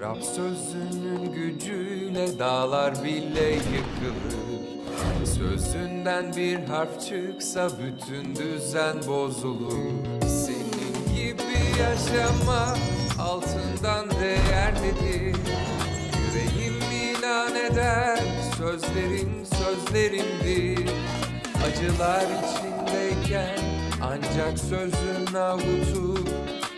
Rab sözünün gücüyle dağlar bile yıkılır. Sözünden bir harf çıksa bütün düzen bozulur. Senin gibi yaşama altından değerlidir Yüreğim ilan eder sözlerin sözlerimdir. Acılar içindeyken ancak sözün avutur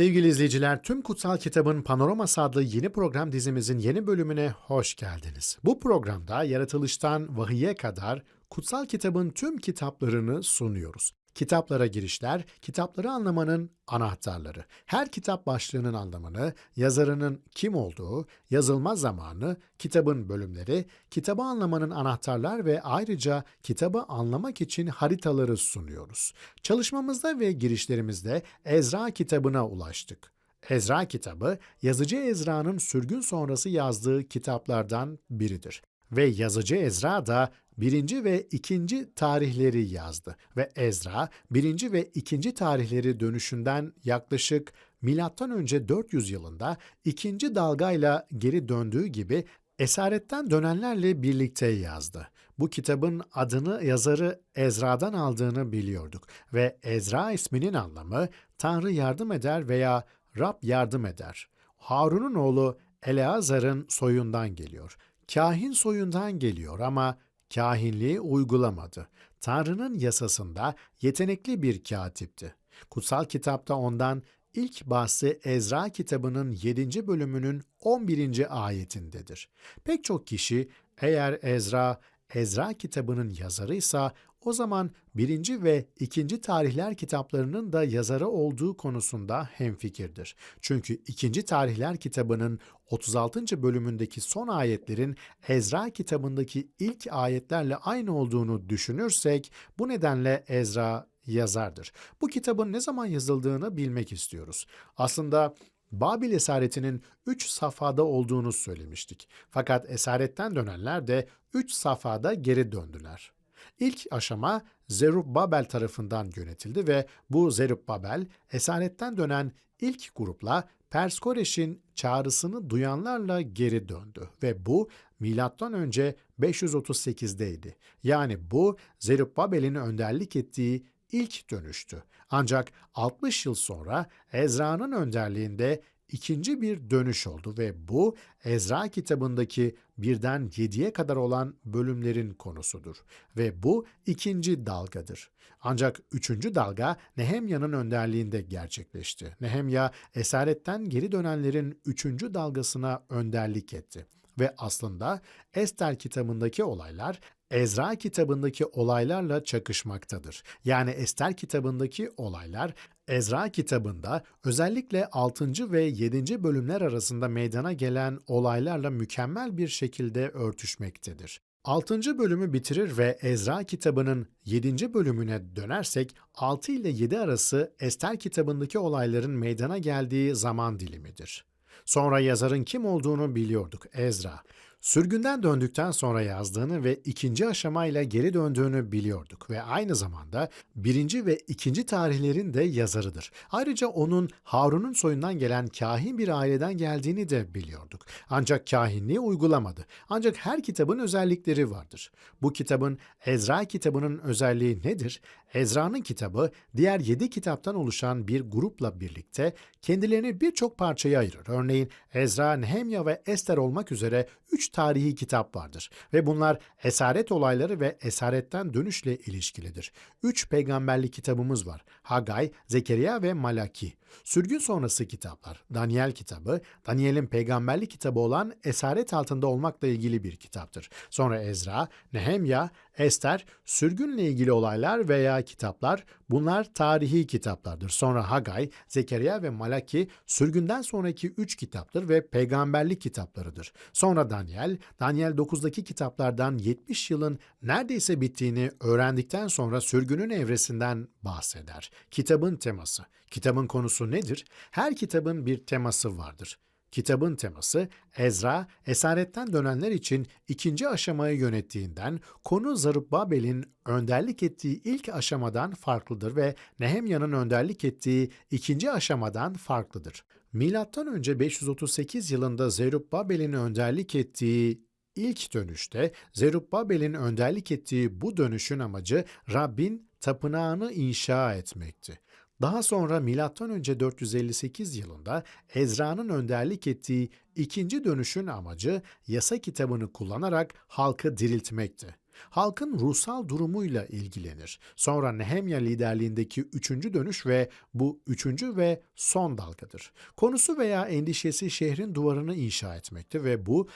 Sevgili izleyiciler, tüm Kutsal Kitabın Panoraması adlı yeni program dizimizin yeni bölümüne hoş geldiniz. Bu programda yaratılıştan vahiye kadar Kutsal Kitabın tüm kitaplarını sunuyoruz. Kitaplara girişler, kitapları anlamanın anahtarları. Her kitap başlığının anlamını, yazarının kim olduğu, yazılma zamanı, kitabın bölümleri, kitabı anlamanın anahtarlar ve ayrıca kitabı anlamak için haritaları sunuyoruz. Çalışmamızda ve girişlerimizde Ezra kitabına ulaştık. Ezra kitabı, yazıcı Ezra'nın sürgün sonrası yazdığı kitaplardan biridir. Ve yazıcı Ezra da birinci ve ikinci tarihleri yazdı. Ve Ezra birinci ve ikinci tarihleri dönüşünden yaklaşık milattan önce 400 yılında ikinci dalgayla geri döndüğü gibi esaretten dönenlerle birlikte yazdı. Bu kitabın adını yazarı Ezra'dan aldığını biliyorduk ve Ezra isminin anlamı Tanrı yardım eder veya Rab yardım eder. Harun'un oğlu Eleazar'ın soyundan geliyor. Kahin soyundan geliyor ama kahinliği uygulamadı. Tanrı'nın yasasında yetenekli bir katipti. Kutsal kitapta ondan ilk bahsi Ezra kitabının 7. bölümünün 11. ayetindedir. Pek çok kişi eğer Ezra Ezra kitabının yazarıysa o zaman birinci ve ikinci tarihler kitaplarının da yazarı olduğu konusunda hemfikirdir. Çünkü ikinci tarihler kitabının 36. bölümündeki son ayetlerin Ezra kitabındaki ilk ayetlerle aynı olduğunu düşünürsek bu nedenle Ezra yazardır. Bu kitabın ne zaman yazıldığını bilmek istiyoruz. Aslında Babil esaretinin 3 safhada olduğunu söylemiştik. Fakat esaretten dönenler de 3 safhada geri döndüler. İlk aşama Zerubbabel tarafından yönetildi ve bu Zerubbabel esaretten dönen ilk grupla Perskoreş'in çağrısını duyanlarla geri döndü ve bu milattan önce 538'deydi. Yani bu Zerubbabel'in önderlik ettiği ilk dönüştü. Ancak 60 yıl sonra Ezra'nın önderliğinde ikinci bir dönüş oldu ve bu Ezra kitabındaki birden yediye kadar olan bölümlerin konusudur. Ve bu ikinci dalgadır. Ancak üçüncü dalga Nehemya'nın önderliğinde gerçekleşti. Nehemya esaretten geri dönenlerin üçüncü dalgasına önderlik etti. Ve aslında Ester kitabındaki olaylar Ezra kitabındaki olaylarla çakışmaktadır. Yani Ester kitabındaki olaylar Ezra kitabında özellikle 6. ve 7. bölümler arasında meydana gelen olaylarla mükemmel bir şekilde örtüşmektedir. 6. bölümü bitirir ve Ezra kitabının 7. bölümüne dönersek 6 ile 7 arası Ester kitabındaki olayların meydana geldiği zaman dilimidir. Sonra yazarın kim olduğunu biliyorduk Ezra. Sürgünden döndükten sonra yazdığını ve ikinci aşamayla geri döndüğünü biliyorduk ve aynı zamanda birinci ve ikinci tarihlerin de yazarıdır. Ayrıca onun Harun'un soyundan gelen kahin bir aileden geldiğini de biliyorduk. Ancak kahinliği uygulamadı. Ancak her kitabın özellikleri vardır. Bu kitabın Ezra kitabının özelliği nedir? Ezra'nın kitabı diğer yedi kitaptan oluşan bir grupla birlikte kendilerini birçok parçaya ayırır. Örneğin Ezra, Nehemya ve Ester olmak üzere üç tarihi kitap vardır ve bunlar esaret olayları ve esaretten dönüşle ilişkilidir. Üç peygamberlik kitabımız var. Hagay, Zekeriya ve Malaki. Sürgün sonrası kitaplar, Daniel kitabı, Daniel'in peygamberlik kitabı olan esaret altında olmakla ilgili bir kitaptır. Sonra Ezra, Nehemya, Ester, sürgünle ilgili olaylar veya kitaplar, bunlar tarihi kitaplardır. Sonra Hagay, Zekeriya ve Malaki, sürgünden sonraki üç kitaptır ve peygamberlik kitaplarıdır. Sonra Daniel, Daniel 9'daki kitaplardan 70 yılın neredeyse bittiğini öğrendikten sonra sürgünün evresinden bahseder. Kitabın teması. Kitabın konusu nedir? Her kitabın bir teması vardır. Kitabın teması Ezra, esaretten dönenler için ikinci aşamayı yönettiğinden konu Zarubabel'in önderlik ettiği ilk aşamadan farklıdır ve Nehemya'nın önderlik ettiği ikinci aşamadan farklıdır. Milattan önce 538 yılında Zerubbabel'in önderlik ettiği ilk dönüşte Zerubbabel'in önderlik ettiği bu dönüşün amacı Rabbin tapınağını inşa etmekti. Daha sonra önce 458 yılında Ezra'nın önderlik ettiği ikinci dönüşün amacı yasa kitabını kullanarak halkı diriltmekti. Halkın ruhsal durumuyla ilgilenir. Sonra Nehemya liderliğindeki üçüncü dönüş ve bu üçüncü ve son dalgadır. Konusu veya endişesi şehrin duvarını inşa etmekti ve bu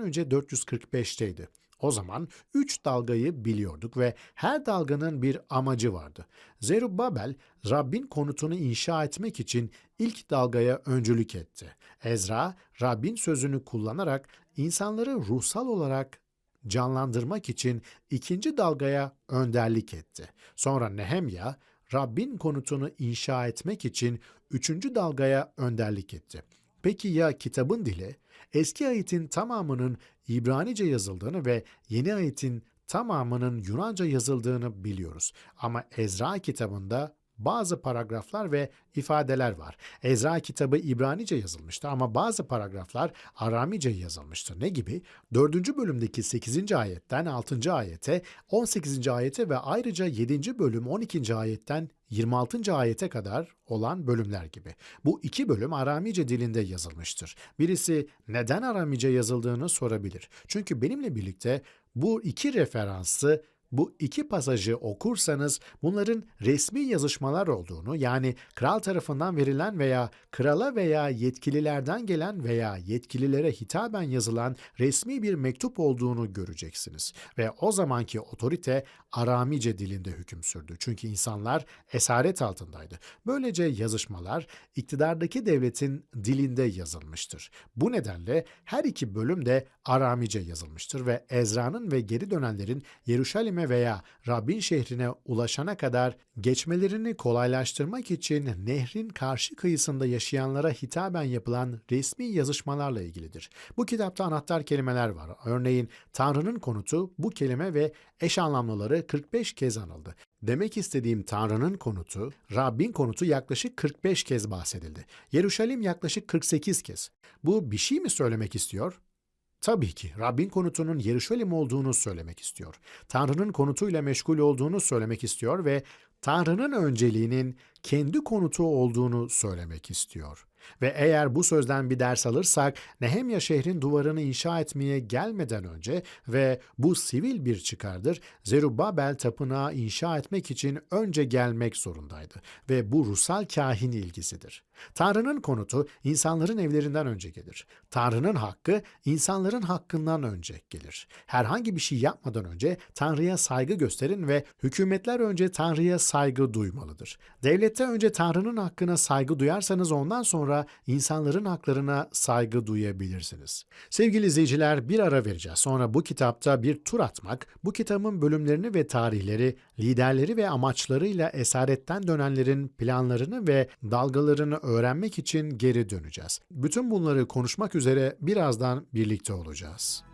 önce 445'teydi. O zaman üç dalgayı biliyorduk ve her dalganın bir amacı vardı. Zerubbabel, Rabbin konutunu inşa etmek için ilk dalgaya öncülük etti. Ezra, Rabbin sözünü kullanarak insanları ruhsal olarak canlandırmak için ikinci dalgaya önderlik etti. Sonra Nehemya, Rabbin konutunu inşa etmek için üçüncü dalgaya önderlik etti. Peki ya kitabın dili? Eski ayetin tamamının İbranice yazıldığını ve yeni ayetin tamamının Yunanca yazıldığını biliyoruz. Ama Ezra kitabında bazı paragraflar ve ifadeler var. Ezra kitabı İbranice yazılmıştı ama bazı paragraflar Aramice yazılmıştı. Ne gibi? 4. bölümdeki 8. ayetten 6. ayete, 18. ayete ve ayrıca 7. bölüm 12. ayetten 26. ayete kadar olan bölümler gibi. Bu iki bölüm Aramice dilinde yazılmıştır. Birisi neden Aramice yazıldığını sorabilir. Çünkü benimle birlikte bu iki referansı bu iki pasajı okursanız bunların resmi yazışmalar olduğunu yani kral tarafından verilen veya krala veya yetkililerden gelen veya yetkililere hitaben yazılan resmi bir mektup olduğunu göreceksiniz. Ve o zamanki otorite Aramice dilinde hüküm sürdü. Çünkü insanlar esaret altındaydı. Böylece yazışmalar iktidardaki devletin dilinde yazılmıştır. Bu nedenle her iki bölüm de Aramice yazılmıştır ve Ezra'nın ve geri dönenlerin Yeruşalim'e veya Rabbin şehrine ulaşana kadar geçmelerini kolaylaştırmak için nehrin karşı kıyısında yaşayanlara hitaben yapılan resmi yazışmalarla ilgilidir. Bu kitapta anahtar kelimeler var. Örneğin Tanrı'nın konutu bu kelime ve eş anlamlıları 45 kez anıldı. Demek istediğim Tanrı'nın konutu, Rabbin konutu yaklaşık 45 kez bahsedildi. Yeruşalim yaklaşık 48 kez. Bu bir şey mi söylemek istiyor? Tabii ki Rabbin konutunun Yeruşalim olduğunu söylemek istiyor. Tanrı'nın konutuyla meşgul olduğunu söylemek istiyor ve Tanrı'nın önceliğinin kendi konutu olduğunu söylemek istiyor. Ve eğer bu sözden bir ders alırsak Nehemya şehrin duvarını inşa etmeye gelmeden önce ve bu sivil bir çıkardır Zerubbabel tapınağı inşa etmek için önce gelmek zorundaydı ve bu ruhsal kahin ilgisidir. Tanrı'nın konutu insanların evlerinden önce gelir. Tanrı'nın hakkı insanların hakkından önce gelir. Herhangi bir şey yapmadan önce Tanrı'ya saygı gösterin ve hükümetler önce Tanrı'ya saygı duymalıdır. Devlette önce Tanrı'nın hakkına saygı duyarsanız ondan sonra insanların haklarına saygı duyabilirsiniz. Sevgili izleyiciler bir ara vereceğiz. Sonra bu kitapta bir tur atmak, bu kitabın bölümlerini ve tarihleri, liderleri ve amaçlarıyla esaretten dönenlerin planlarını ve dalgalarını öğrenmek için geri döneceğiz. Bütün bunları konuşmak üzere birazdan birlikte olacağız.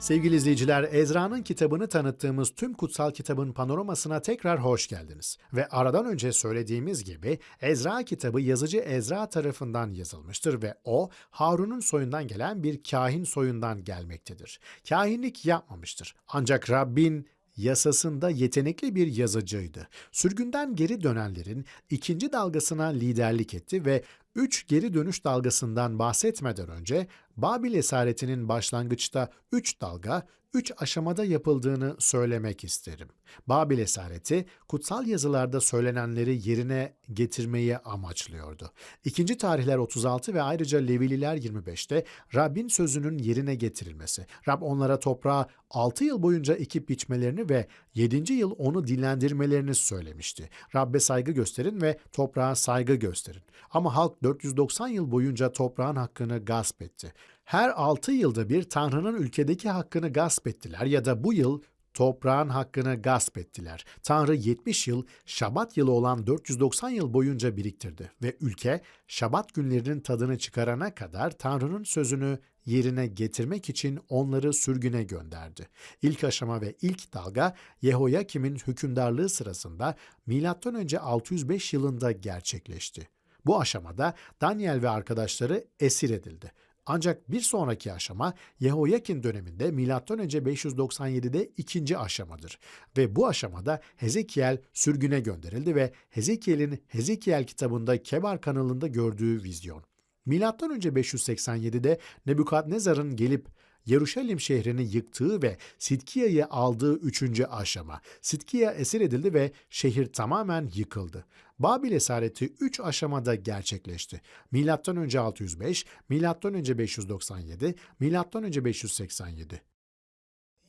Sevgili izleyiciler, Ezra'nın kitabını tanıttığımız tüm kutsal kitabın panoramasına tekrar hoş geldiniz. Ve aradan önce söylediğimiz gibi Ezra kitabı yazıcı Ezra tarafından yazılmıştır ve o Harun'un soyundan gelen bir kahin soyundan gelmektedir. Kahinlik yapmamıştır. Ancak Rabbin yasasında yetenekli bir yazıcıydı. Sürgünden geri dönenlerin ikinci dalgasına liderlik etti ve üç geri dönüş dalgasından bahsetmeden önce Babil esaretinin başlangıçta üç dalga, üç aşamada yapıldığını söylemek isterim. Babil esareti kutsal yazılarda söylenenleri yerine getirmeyi amaçlıyordu. İkinci tarihler 36 ve ayrıca Levililer 25'te Rabbin sözünün yerine getirilmesi. Rab onlara toprağı 6 yıl boyunca ekip biçmelerini ve 7. yıl onu dinlendirmelerini söylemişti. Rabbe saygı gösterin ve toprağa saygı gösterin. Ama halk 490 yıl boyunca toprağın hakkını gasp etti. Her 6 yılda bir Tanrı'nın ülkedeki hakkını gasp ettiler ya da bu yıl toprağın hakkını gasp ettiler. Tanrı 70 yıl Şabat yılı olan 490 yıl boyunca biriktirdi ve ülke Şabat günlerinin tadını çıkarana kadar Tanrı'nın sözünü yerine getirmek için onları sürgüne gönderdi. İlk aşama ve ilk dalga Yehoyakim'in hükümdarlığı sırasında M.Ö. 605 yılında gerçekleşti. Bu aşamada Daniel ve arkadaşları esir edildi. Ancak bir sonraki aşama Yehoyakin döneminde M.Ö. 597'de ikinci aşamadır. Ve bu aşamada Hezekiel sürgüne gönderildi ve Hezekiel'in Hezekiel kitabında Kebar kanalında gördüğü vizyon. Milattan önce 587'de Nebukadnezar'ın gelip Yeruşalim şehrini yıktığı ve Sidkiya'yı aldığı üçüncü aşama. Sidkiya esir edildi ve şehir tamamen yıkıldı. Babil esareti üç aşamada gerçekleşti. Milattan önce 605, milattan önce 597, milattan önce 587.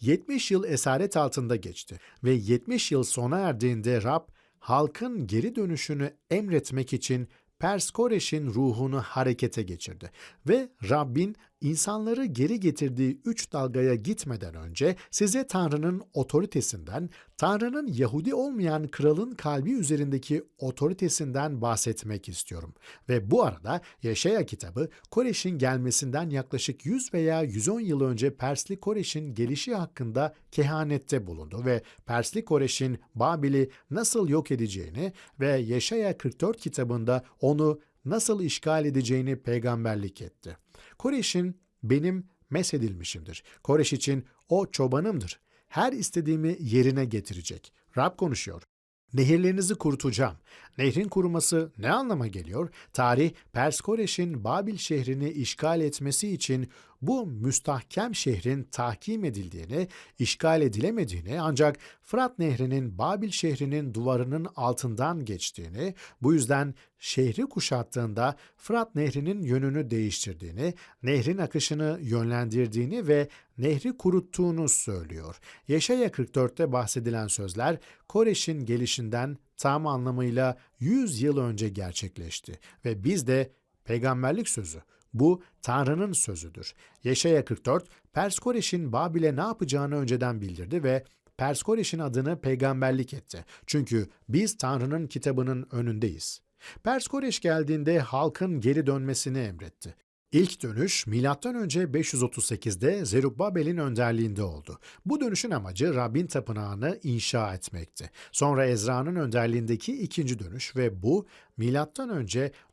70 yıl esaret altında geçti ve 70 yıl sona erdiğinde Rab halkın geri dönüşünü emretmek için Pers Koreş'in ruhunu harekete geçirdi ve Rabbin insanları geri getirdiği üç dalgaya gitmeden önce size Tanrı'nın otoritesinden, Tanrı'nın Yahudi olmayan kralın kalbi üzerindeki otoritesinden bahsetmek istiyorum. Ve bu arada Yaşaya kitabı Koreş'in gelmesinden yaklaşık 100 veya 110 yıl önce Persli Koreş'in gelişi hakkında kehanette bulundu ve Persli Koreş'in Babil'i nasıl yok edeceğini ve Yaşaya 44 kitabında onu nasıl işgal edeceğini peygamberlik etti. Koreş'in benim mesedilmişimdir. Koreş için o çobanımdır. Her istediğimi yerine getirecek. Rab konuşuyor. Nehirlerinizi kurutacağım. Nehrin kuruması ne anlama geliyor? Tarih, Pers Koreş'in Babil şehrini işgal etmesi için bu müstahkem şehrin tahkim edildiğini, işgal edilemediğini ancak Fırat Nehri'nin Babil şehrinin duvarının altından geçtiğini, bu yüzden şehri kuşattığında Fırat Nehri'nin yönünü değiştirdiğini, nehrin akışını yönlendirdiğini ve nehri kuruttuğunu söylüyor. Yeşaya 44'te bahsedilen sözler Koreş'in gelişinden tam anlamıyla 100 yıl önce gerçekleşti ve biz de peygamberlik sözü bu Tanrı'nın sözüdür. Yeşaya 44, Pers Koreş'in Babil'e ne yapacağını önceden bildirdi ve Pers Koreş'in adını peygamberlik etti. Çünkü biz Tanrı'nın kitabının önündeyiz. Pers Koreş geldiğinde halkın geri dönmesini emretti. İlk dönüş M.Ö. 538'de Zerubbabel'in önderliğinde oldu. Bu dönüşün amacı Rabbin tapınağını inşa etmekti. Sonra Ezra'nın önderliğindeki ikinci dönüş ve bu M.Ö.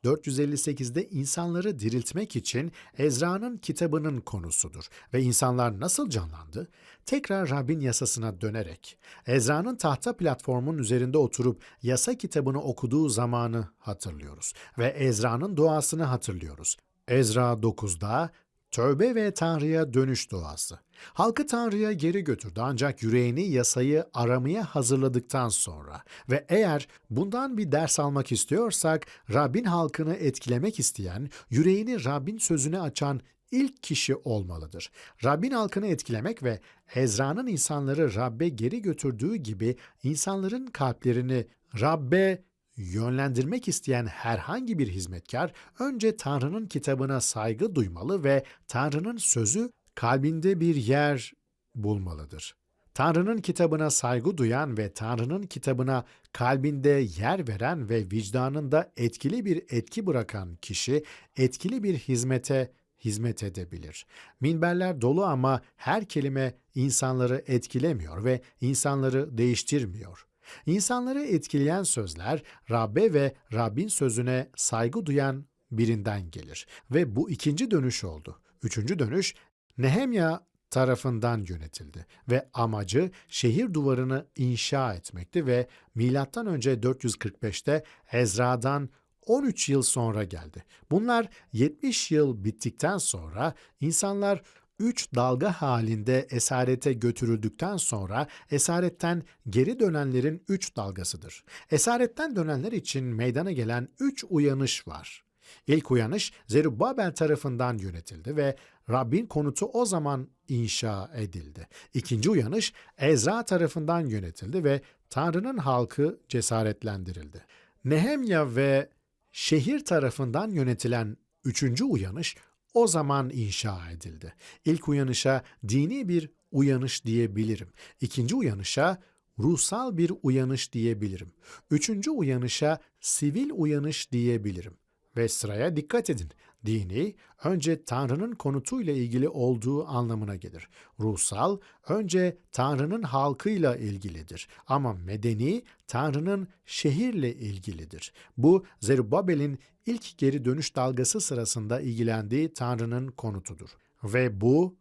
458'de insanları diriltmek için Ezra'nın kitabının konusudur. Ve insanlar nasıl canlandı? Tekrar Rabbin yasasına dönerek. Ezra'nın tahta platformun üzerinde oturup yasa kitabını okuduğu zamanı hatırlıyoruz. Ve Ezra'nın duasını hatırlıyoruz. Ezra 9'da tövbe ve Tanrı'ya dönüş duası. Halkı Tanrı'ya geri götürdü ancak yüreğini yasayı aramaya hazırladıktan sonra ve eğer bundan bir ders almak istiyorsak Rabbin halkını etkilemek isteyen, yüreğini Rabbin sözüne açan ilk kişi olmalıdır. Rabbin halkını etkilemek ve Ezra'nın insanları Rabbe geri götürdüğü gibi insanların kalplerini Rabbe yönlendirmek isteyen herhangi bir hizmetkar önce Tanrı'nın kitabına saygı duymalı ve Tanrı'nın sözü kalbinde bir yer bulmalıdır. Tanrı'nın kitabına saygı duyan ve Tanrı'nın kitabına kalbinde yer veren ve vicdanında etkili bir etki bırakan kişi etkili bir hizmete hizmet edebilir. Minberler dolu ama her kelime insanları etkilemiyor ve insanları değiştirmiyor. İnsanları etkileyen sözler Rabbe ve Rabbin sözüne saygı duyan birinden gelir ve bu ikinci dönüş oldu. Üçüncü dönüş Nehemya tarafından yönetildi ve amacı şehir duvarını inşa etmekti ve milattan önce 445'te Ezra'dan 13 yıl sonra geldi. Bunlar 70 yıl bittikten sonra insanlar üç dalga halinde esarete götürüldükten sonra esaretten geri dönenlerin üç dalgasıdır. Esaretten dönenler için meydana gelen üç uyanış var. İlk uyanış Zerubbabel tarafından yönetildi ve Rabbin konutu o zaman inşa edildi. İkinci uyanış Ezra tarafından yönetildi ve Tanrı'nın halkı cesaretlendirildi. Nehemya ve şehir tarafından yönetilen üçüncü uyanış o zaman inşa edildi. İlk uyanışa dini bir uyanış diyebilirim. İkinci uyanışa ruhsal bir uyanış diyebilirim. Üçüncü uyanışa sivil uyanış diyebilirim. Ve sıraya dikkat edin. Dini önce Tanrı'nın konutuyla ilgili olduğu anlamına gelir. Ruhsal önce Tanrı'nın halkıyla ilgilidir. Ama medeni Tanrı'nın şehirle ilgilidir. Bu Zerubbabel'in ilk geri dönüş dalgası sırasında ilgilendiği Tanrı'nın konutudur. Ve bu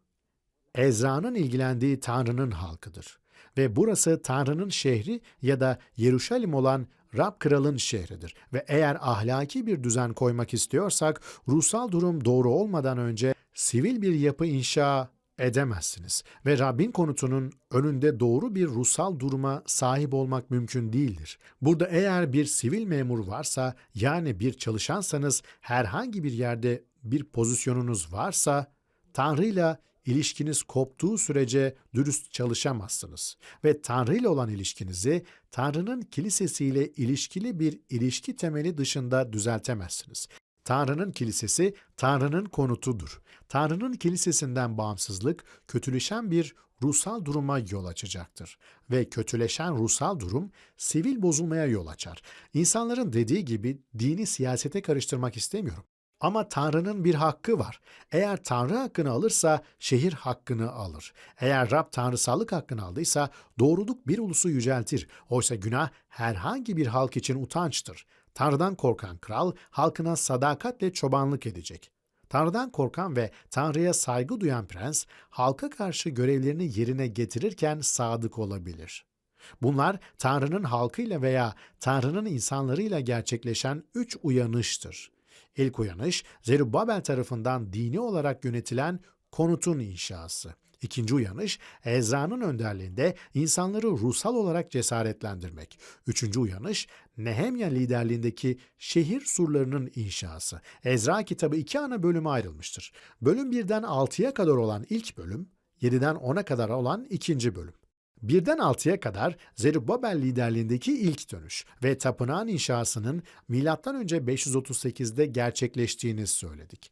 Ezra'nın ilgilendiği Tanrı'nın halkıdır. Ve burası Tanrı'nın şehri ya da Yeruşalim olan Rab kralın şehridir. Ve eğer ahlaki bir düzen koymak istiyorsak ruhsal durum doğru olmadan önce sivil bir yapı inşa edemezsiniz. Ve Rabbin konutunun önünde doğru bir ruhsal duruma sahip olmak mümkün değildir. Burada eğer bir sivil memur varsa yani bir çalışansanız herhangi bir yerde bir pozisyonunuz varsa Tanrı'yla ilişkiniz koptuğu sürece dürüst çalışamazsınız ve Tanrı ile olan ilişkinizi Tanrı'nın kilisesiyle ilişkili bir ilişki temeli dışında düzeltemezsiniz. Tanrı'nın kilisesi Tanrı'nın konutudur. Tanrı'nın kilisesinden bağımsızlık kötüleşen bir ruhsal duruma yol açacaktır ve kötüleşen ruhsal durum sivil bozulmaya yol açar. İnsanların dediği gibi dini siyasete karıştırmak istemiyorum. Ama Tanrı'nın bir hakkı var. Eğer Tanrı hakkını alırsa şehir hakkını alır. Eğer Rab tanrısallık hakkını aldıysa doğruluk bir ulusu yüceltir. Oysa günah herhangi bir halk için utançtır. Tanrı'dan korkan kral halkına sadakatle çobanlık edecek. Tanrı'dan korkan ve Tanrı'ya saygı duyan prens halka karşı görevlerini yerine getirirken sadık olabilir. Bunlar Tanrı'nın halkıyla veya Tanrı'nın insanlarıyla gerçekleşen üç uyanıştır. İlk uyanış Zerubbabel tarafından dini olarak yönetilen konutun inşası. İkinci uyanış Ezra'nın önderliğinde insanları ruhsal olarak cesaretlendirmek. Üçüncü uyanış Nehemya liderliğindeki şehir surlarının inşası. Ezra kitabı iki ana bölüme ayrılmıştır. Bölüm 1'den 6'ya kadar olan ilk bölüm, 7'den 10'a kadar olan ikinci bölüm. Birden altıya kadar Zerubbabel liderliğindeki ilk dönüş ve tapınağın inşasının M.Ö. 538'de gerçekleştiğini söyledik.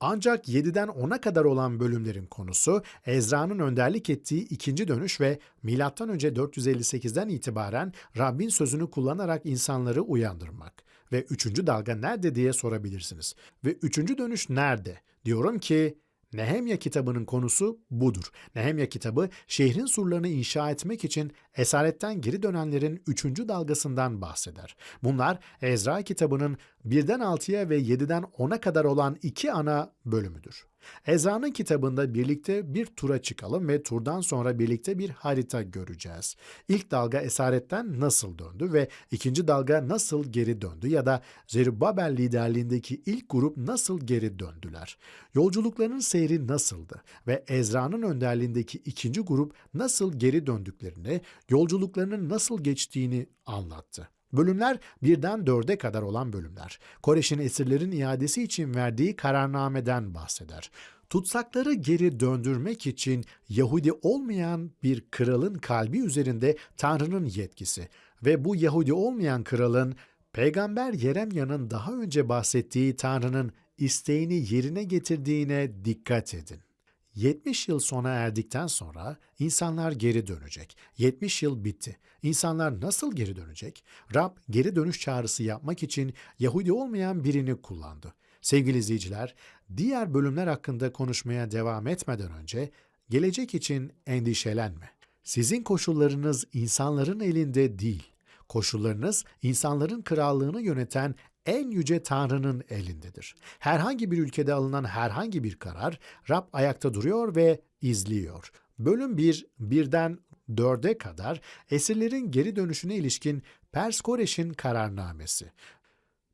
Ancak 7'den 10'a kadar olan bölümlerin konusu Ezra'nın önderlik ettiği ikinci dönüş ve M.Ö. 458'den itibaren Rabbin sözünü kullanarak insanları uyandırmak. Ve üçüncü dalga nerede diye sorabilirsiniz. Ve üçüncü dönüş nerede? Diyorum ki Nehemya kitabının konusu budur. Nehemya kitabı şehrin surlarını inşa etmek için esaretten geri dönenlerin üçüncü dalgasından bahseder. Bunlar Ezra kitabının birden altıya ve yediden ona kadar olan iki ana bölümüdür. Ezra'nın kitabında birlikte bir tura çıkalım ve turdan sonra birlikte bir harita göreceğiz. İlk dalga esaretten nasıl döndü ve ikinci dalga nasıl geri döndü ya da Zerubbabel liderliğindeki ilk grup nasıl geri döndüler? Yolculuklarının seyri nasıldı ve Ezra'nın önderliğindeki ikinci grup nasıl geri döndüklerini, yolculuklarının nasıl geçtiğini anlattı. Bölümler birden dörde kadar olan bölümler. Koreş'in esirlerin iadesi için verdiği kararnameden bahseder. Tutsakları geri döndürmek için Yahudi olmayan bir kralın kalbi üzerinde Tanrı'nın yetkisi ve bu Yahudi olmayan kralın Peygamber Yeremya'nın daha önce bahsettiği Tanrı'nın isteğini yerine getirdiğine dikkat edin. 70 yıl sona erdikten sonra insanlar geri dönecek. 70 yıl bitti. İnsanlar nasıl geri dönecek? Rab geri dönüş çağrısı yapmak için Yahudi olmayan birini kullandı. Sevgili izleyiciler, diğer bölümler hakkında konuşmaya devam etmeden önce gelecek için endişelenme. Sizin koşullarınız insanların elinde değil. Koşullarınız insanların krallığını yöneten en yüce Tanrı'nın elindedir. Herhangi bir ülkede alınan herhangi bir karar Rab ayakta duruyor ve izliyor. Bölüm 1, birden 4'e kadar esirlerin geri dönüşüne ilişkin Pers Koreş'in kararnamesi.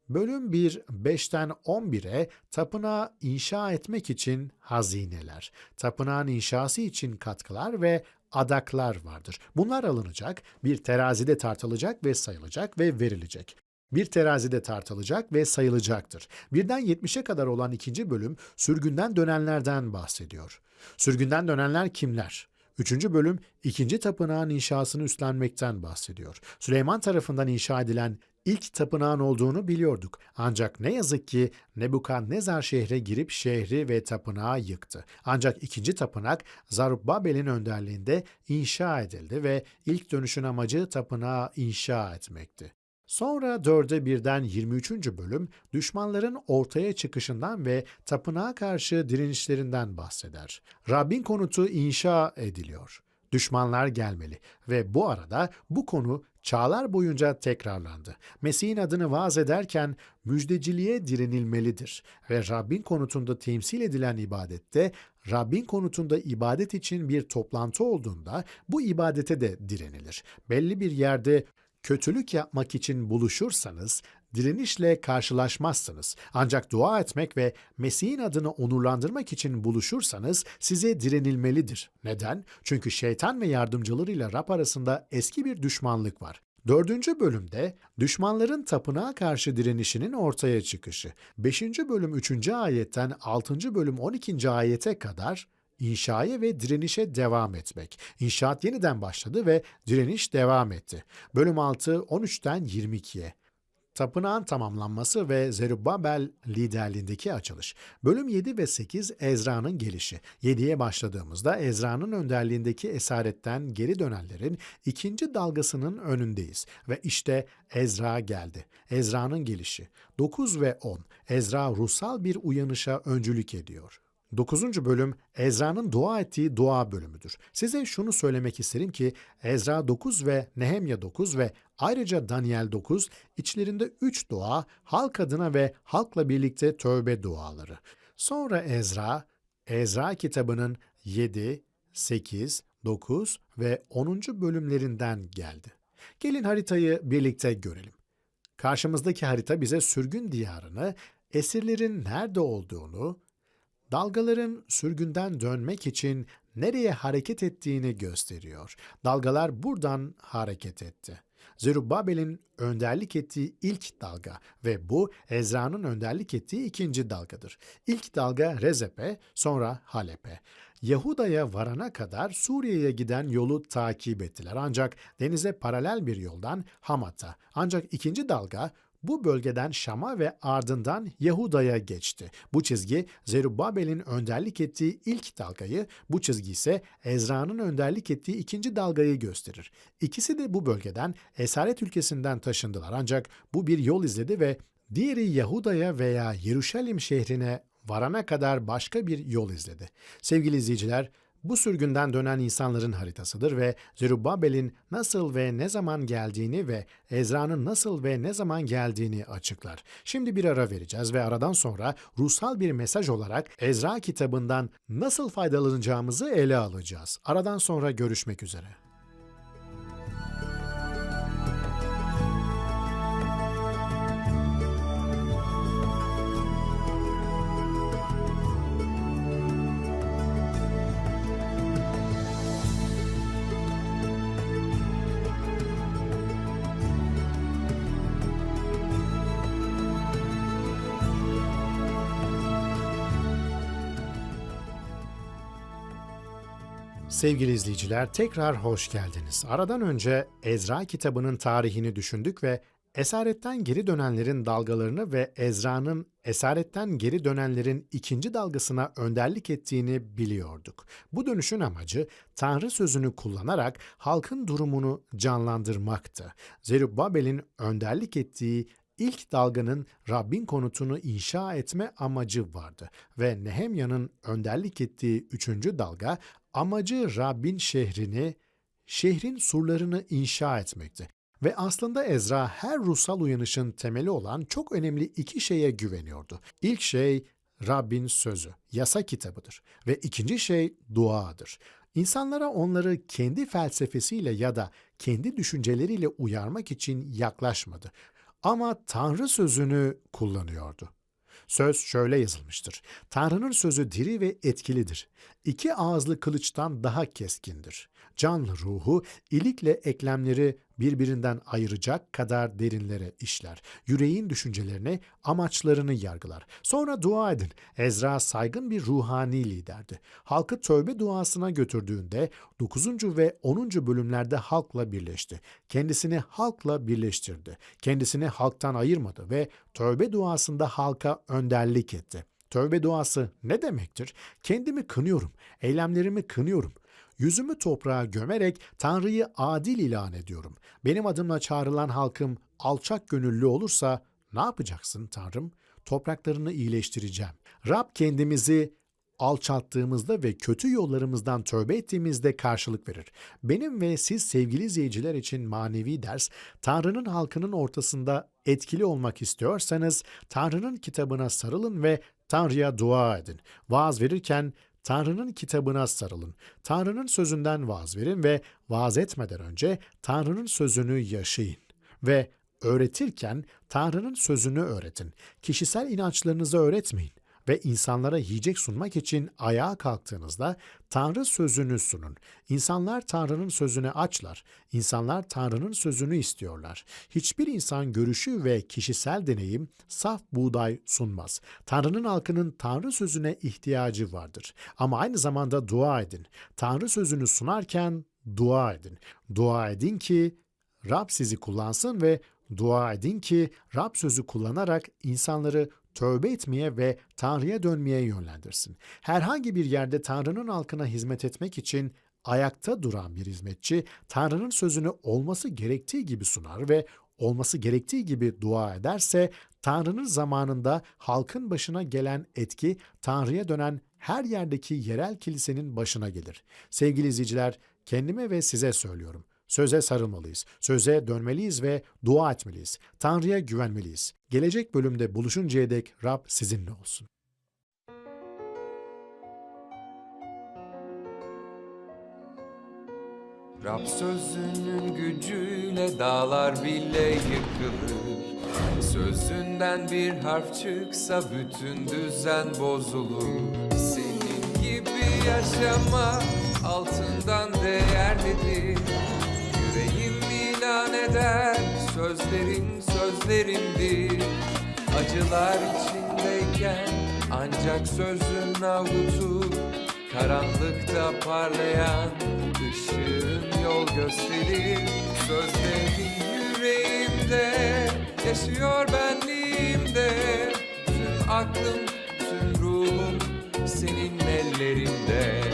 Bölüm 1, 5'ten 11'e tapınağı inşa etmek için hazineler, tapınağın inşası için katkılar ve adaklar vardır. Bunlar alınacak, bir terazide tartılacak ve sayılacak ve verilecek. Bir terazide tartılacak ve sayılacaktır. Birden 70'e kadar olan ikinci bölüm sürgünden dönenlerden bahsediyor. Sürgünden dönenler kimler? Üçüncü bölüm ikinci tapınağın inşasını üstlenmekten bahsediyor. Süleyman tarafından inşa edilen ilk tapınağın olduğunu biliyorduk. Ancak ne yazık ki Nebukadnezar şehre girip şehri ve tapınağı yıktı. Ancak ikinci tapınak Zarubbabel'in önderliğinde inşa edildi ve ilk dönüşün amacı tapınağı inşa etmekti. Sonra 4'e birden 23. bölüm düşmanların ortaya çıkışından ve tapınağa karşı direnişlerinden bahseder. Rabbin konutu inşa ediliyor. Düşmanlar gelmeli ve bu arada bu konu çağlar boyunca tekrarlandı. Mesih'in adını vaaz ederken müjdeciliğe direnilmelidir ve Rabbin konutunda temsil edilen ibadette Rabbin konutunda ibadet için bir toplantı olduğunda bu ibadete de direnilir. Belli bir yerde kötülük yapmak için buluşursanız direnişle karşılaşmazsınız. Ancak dua etmek ve Mesih'in adını onurlandırmak için buluşursanız size direnilmelidir. Neden? Çünkü şeytan ve yardımcılarıyla Rab arasında eski bir düşmanlık var. Dördüncü bölümde düşmanların tapınağa karşı direnişinin ortaya çıkışı. Beşinci bölüm üçüncü ayetten altıncı bölüm on ikinci ayete kadar inşaya ve direnişe devam etmek. İnşaat yeniden başladı ve direniş devam etti. Bölüm 6 13'ten 22'ye. Tapınağın tamamlanması ve Zerubbabel liderliğindeki açılış. Bölüm 7 ve 8 Ezra'nın gelişi. 7'ye başladığımızda Ezra'nın önderliğindeki esaretten geri dönenlerin ikinci dalgasının önündeyiz. Ve işte Ezra geldi. Ezra'nın gelişi. 9 ve 10 Ezra ruhsal bir uyanışa öncülük ediyor. 9. bölüm Ezra'nın dua ettiği dua bölümüdür. Size şunu söylemek isterim ki Ezra 9 ve Nehemya 9 ve ayrıca Daniel 9 içlerinde 3 dua halk adına ve halkla birlikte tövbe duaları. Sonra Ezra, Ezra kitabının 7, 8, 9 ve 10. bölümlerinden geldi. Gelin haritayı birlikte görelim. Karşımızdaki harita bize sürgün diyarını, esirlerin nerede olduğunu, dalgaların sürgünden dönmek için nereye hareket ettiğini gösteriyor. Dalgalar buradan hareket etti. Zerubbabel'in önderlik ettiği ilk dalga ve bu Ezra'nın önderlik ettiği ikinci dalgadır. İlk dalga Rezepe, sonra Halep'e. Yahuda'ya varana kadar Suriye'ye giden yolu takip ettiler. Ancak denize paralel bir yoldan Hamat'a. Ancak ikinci dalga bu bölgeden Şam'a ve ardından Yahuda'ya geçti. Bu çizgi Zerubbabel'in önderlik ettiği ilk dalgayı, bu çizgi ise Ezra'nın önderlik ettiği ikinci dalgayı gösterir. İkisi de bu bölgeden Esaret ülkesinden taşındılar ancak bu bir yol izledi ve diğeri Yahuda'ya veya Yeruşalim şehrine varana kadar başka bir yol izledi. Sevgili izleyiciler, bu sürgünden dönen insanların haritasıdır ve Zerubbabel'in nasıl ve ne zaman geldiğini ve Ezra'nın nasıl ve ne zaman geldiğini açıklar. Şimdi bir ara vereceğiz ve aradan sonra ruhsal bir mesaj olarak Ezra kitabından nasıl faydalanacağımızı ele alacağız. Aradan sonra görüşmek üzere. Sevgili izleyiciler tekrar hoş geldiniz. Aradan önce Ezra kitabının tarihini düşündük ve esaretten geri dönenlerin dalgalarını ve Ezra'nın esaretten geri dönenlerin ikinci dalgasına önderlik ettiğini biliyorduk. Bu dönüşün amacı Tanrı sözünü kullanarak halkın durumunu canlandırmaktı. Zerubbabel'in önderlik ettiği ilk dalganın Rabbin konutunu inşa etme amacı vardı ve Nehemya'nın önderlik ettiği üçüncü dalga amacı Rabbin şehrini, şehrin surlarını inşa etmekti. Ve aslında Ezra her ruhsal uyanışın temeli olan çok önemli iki şeye güveniyordu. İlk şey Rabbin sözü, yasa kitabıdır ve ikinci şey duadır. İnsanlara onları kendi felsefesiyle ya da kendi düşünceleriyle uyarmak için yaklaşmadı. Ama Tanrı sözünü kullanıyordu. Söz şöyle yazılmıştır. Tanrı'nın sözü diri ve etkilidir. İki ağızlı kılıçtan daha keskindir. Canlı ruhu ilikle eklemleri birbirinden ayıracak kadar derinlere işler. Yüreğin düşüncelerini, amaçlarını yargılar. Sonra dua edin. Ezra saygın bir ruhani liderdi. Halkı tövbe duasına götürdüğünde 9. ve 10. bölümlerde halkla birleşti. Kendisini halkla birleştirdi. Kendisini halktan ayırmadı ve tövbe duasında halka önderlik etti. Tövbe duası ne demektir? Kendimi kınıyorum, eylemlerimi kınıyorum. Yüzümü toprağa gömerek Tanrı'yı adil ilan ediyorum. Benim adımla çağrılan halkım alçak gönüllü olursa ne yapacaksın Tanrım? Topraklarını iyileştireceğim. Rab kendimizi alçalttığımızda ve kötü yollarımızdan tövbe ettiğimizde karşılık verir. Benim ve siz sevgili izleyiciler için manevi ders, Tanrı'nın halkının ortasında etkili olmak istiyorsanız Tanrı'nın kitabına sarılın ve Tanrı'ya dua edin. Vaaz verirken Tanrı'nın kitabına sarılın. Tanrı'nın sözünden vaaz verin ve vaaz etmeden önce Tanrı'nın sözünü yaşayın. Ve öğretirken Tanrı'nın sözünü öğretin. Kişisel inançlarınızı öğretmeyin ve insanlara yiyecek sunmak için ayağa kalktığınızda Tanrı sözünü sunun. İnsanlar Tanrı'nın sözüne açlar. İnsanlar Tanrı'nın sözünü istiyorlar. Hiçbir insan görüşü ve kişisel deneyim saf buğday sunmaz. Tanrı'nın halkının Tanrı sözüne ihtiyacı vardır. Ama aynı zamanda dua edin. Tanrı sözünü sunarken dua edin. Dua edin ki Rab sizi kullansın ve dua edin ki Rab sözü kullanarak insanları tövbe etmeye ve Tanrı'ya dönmeye yönlendirsin. Herhangi bir yerde Tanrı'nın halkına hizmet etmek için ayakta duran bir hizmetçi Tanrı'nın sözünü olması gerektiği gibi sunar ve olması gerektiği gibi dua ederse Tanrı'nın zamanında halkın başına gelen etki Tanrı'ya dönen her yerdeki yerel kilisenin başına gelir. Sevgili izleyiciler, kendime ve size söylüyorum. Söze sarılmalıyız, söze dönmeliyiz ve dua etmeliyiz. Tanrı'ya güvenmeliyiz. Gelecek bölümde buluşuncaya dek Rab sizinle olsun. Rab sözünün gücüyle dağlar bile yıkılır Sözünden bir harf çıksa bütün düzen bozulur Senin gibi yaşama altından değerlidir ilan eder. Sözlerin sözlerimdir Acılar içindeyken ancak sözün avutur Karanlıkta parlayan ışığın yol gösterir Sözlerin yüreğimde yaşıyor benliğimde. Tüm aklım, tüm ruhum senin ellerinde